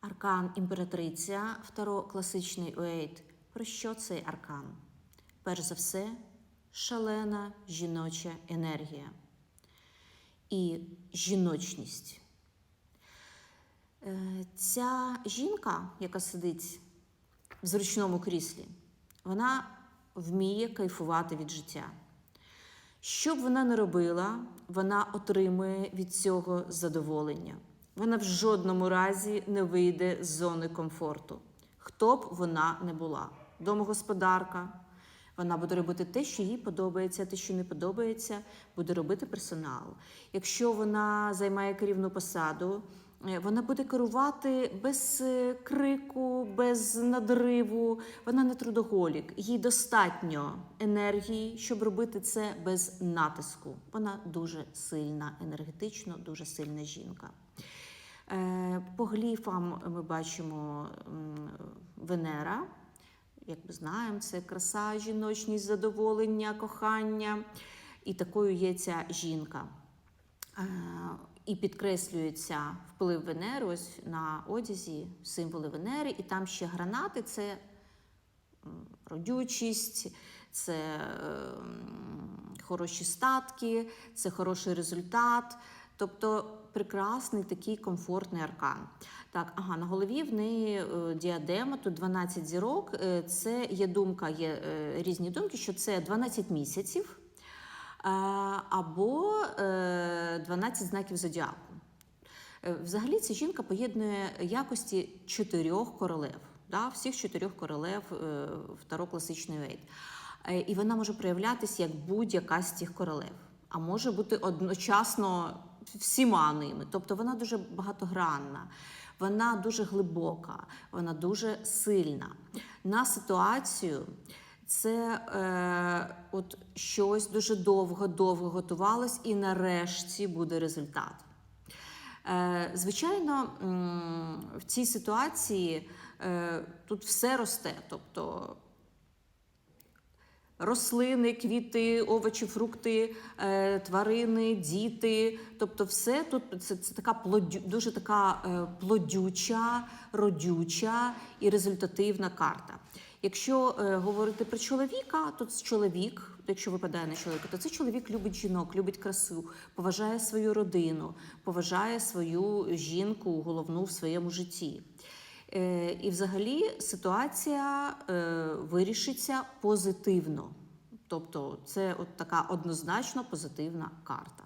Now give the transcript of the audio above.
Аркан імператриця, второ класичний уейт. Про що цей аркан? Перш за все, шалена жіноча енергія і жіночність. Е, Ця жінка, яка сидить в зручному кріслі, вона вміє кайфувати від життя. Що б вона не робила, вона отримує від цього задоволення. Вона в жодному разі не вийде з зони комфорту. Хто б вона не була, домогосподарка. Вона буде робити те, що їй подобається, те, що не подобається, буде робити персонал. Якщо вона займає керівну посаду, е, вона буде керувати без е, крику, без надриву. Вона не трудоголік. Їй достатньо енергії, щоб робити це без натиску. Вона дуже сильна, енергетично, дуже сильна жінка. Е, По гліфам ми бачимо Венера. Як ми знаємо, це краса, жіночність, задоволення, кохання. І такою є ця жінка. Е, І підкреслюється вплив Венери ось на одязі, символи Венери, і там ще гранати це родючість, це хороші статки, це хороший результат. Тобто прекрасний такий комфортний аркан. Так, ага, на голові в неї е, діадема, тут 12 зірок. Е, Це є думка, є е, різні думки, що це 12 місяців або е, 12 знаків зодіаку. Взагалі ця жінка поєднує якості чотирьох королев, да, всіх чотирьох королев второ класичний вейт. І вона може проявлятися як будь-яка з цих королев, а може бути одночасно всіма ними. Тобто вона дуже багатогранна, вона дуже глибока, вона дуже сильна. На ситуацію це е, от щось дуже довго-довго готувалось, і нарешті буде результат. Е, Звичайно, в цій ситуації е, тут все росте, тобто рослини, квіти, овочі, фрукти, е, тварини, діти. Тобто, все тут це, це така плодю, дуже така е, плодюча, родюча і результативна карта. Якщо е, говорити про чоловіка, то це чоловік, якщо випадає на чоловіка, то це чоловік любить жінок, любить красу, поважає свою родину, поважає свою жінку головну в своєму житті. Е, І взагалі ситуація е, вирішиться позитивно. Тобто це от така однозначно позитивна карта.